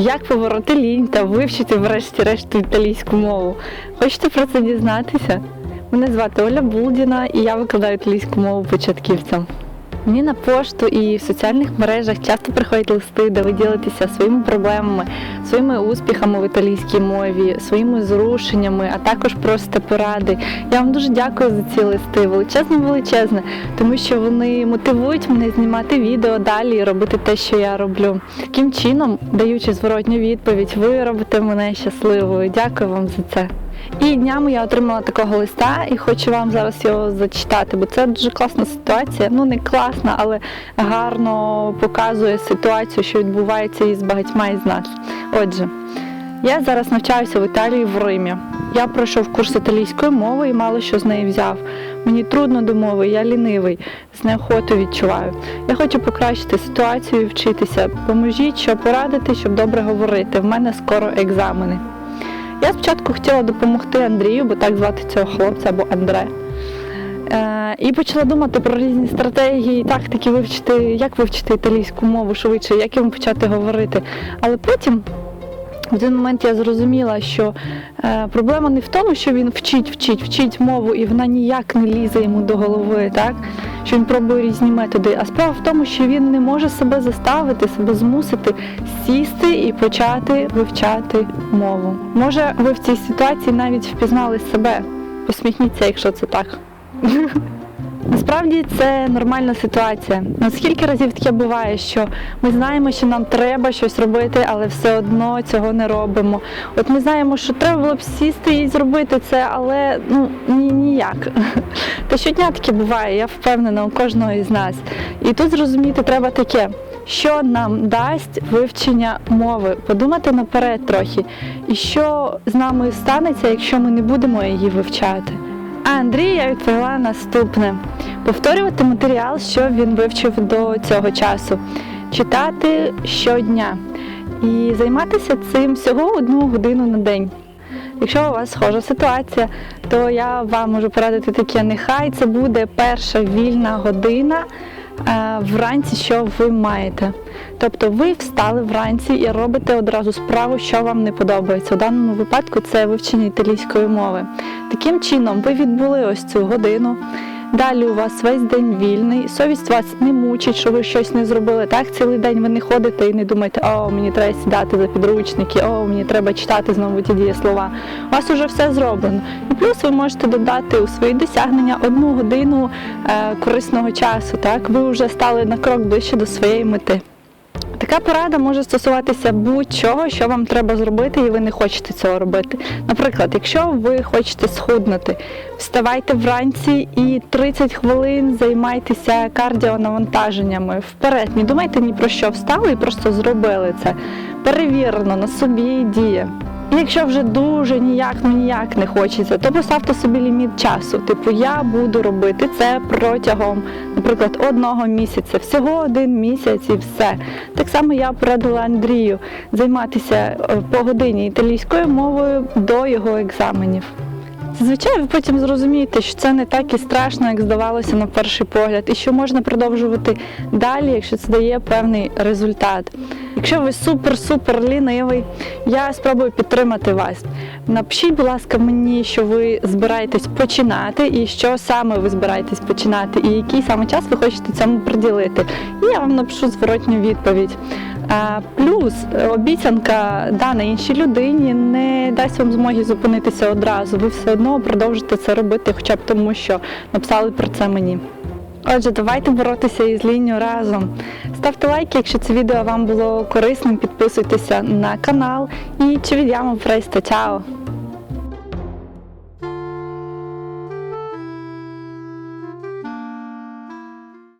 Як побороти лінь та вивчити врешті-решт італійську мову? Хочете про це дізнатися? Мене звати Оля Булдіна і я викладаю італійську мову початківцям. Мені на пошту і в соціальних мережах часто приходять листи, де ви ділитеся своїми проблемами, своїми успіхами в італійській мові, своїми зрушеннями, а також просите поради. Я вам дуже дякую за ці листи, величезне, величезне, тому що вони мотивують мене знімати відео далі і робити те, що я роблю. Таким чином, даючи зворотню відповідь, ви робите мене щасливою. Дякую вам за це. І днями я отримала такого листа і хочу вам зараз його зачитати, бо це дуже класна ситуація. Ну не класна, але гарно показує ситуацію, що відбувається із багатьма із нас. Отже, я зараз навчаюся в Італії в Римі. Я пройшов курс італійської мови і мало що з неї взяв. Мені трудно до мови, я лінивий, з неохоту відчуваю. Я хочу покращити ситуацію і вчитися. Поможіть, що порадити, щоб добре говорити. В мене скоро екзамени. Я спочатку хотіла допомогти Андрію, бо так звати цього хлопця або Андре. Е, і почала думати про різні стратегії, тактики вивчити, як вивчити італійську мову швидше, як йому почати говорити. Але потім в один момент я зрозуміла, що е, проблема не в тому, що він вчить, вчить, вчить мову, і вона ніяк не лізе йому до голови, так? що він пробує різні методи. А справа в тому, що він не може себе заставити, себе змусити сісти і почати вивчати мову. Може, ви в цій ситуації навіть впізнали себе. Посміхніться, якщо це так. Насправді це нормальна ситуація. Наскільки разів таке буває, що ми знаємо, що нам треба щось робити, але все одно цього не робимо. От ми знаємо, що треба було б сісти і зробити це, але ну ні, ніяк. Та щодня таке буває, я впевнена у кожного із нас. І тут зрозуміти треба таке. Що нам дасть вивчення мови, подумати наперед трохи, і що з нами станеться, якщо ми не будемо її вивчати. А Андрій я відповіла наступне: повторювати матеріал, що він вивчив до цього часу, читати щодня. І займатися цим всього одну годину на день. Якщо у вас схожа ситуація, то я вам можу порадити таке, нехай це буде перша вільна година вранці, що ви маєте. Тобто ви встали вранці і робите одразу справу, що вам не подобається. У даному випадку це вивчення італійської мови. Таким чином, ви відбули ось цю годину. Далі у вас весь день вільний, совість вас не мучить, що ви щось не зробили. Так, цілий день ви не ходите і не думаєте, о, мені треба сідати за підручники, о, мені треба читати знову ті дієслова. У вас вже все зроблено. І плюс ви можете додати у свої досягнення одну годину е, корисного часу. Так, ви вже стали на крок ближче до своєї мети. Така порада може стосуватися будь-чого, що вам треба зробити, і ви не хочете цього робити. Наприклад, якщо ви хочете схуднути, вставайте вранці і 30 хвилин займайтеся кардіонавантаженнями. Вперед, не думайте ні про що встали і просто зробили це. Перевірено на собі діє. І якщо вже дуже ніяк, ну ніяк не хочеться, то поставте собі ліміт часу. Типу, я буду робити це протягом, наприклад, одного місяця, всього один місяць і все. Так само я порадила Андрію займатися е, по годині італійською мовою до його екзаменів. Зазвичай ви потім зрозумієте, що це не так і страшно, як здавалося на перший погляд, і що можна продовжувати далі, якщо це дає певний результат. Якщо ви супер-супер лінивий, я спробую підтримати вас. Напишіть, будь ласка, мені, що ви збираєтесь починати, і що саме ви збираєтесь починати, і який саме час ви хочете цьому приділити. І я вам напишу зворотню відповідь. Плюс е, обіцянка дана іншій людині не дасть вам змоги зупинитися одразу. Ви все одно продовжите це робити, хоча б тому, що написали про це мені. Отже, давайте боротися із лінію разом. Ставте лайки, якщо це відео вам було корисним, підписуйтеся на канал і чи vediamo presto, ciao!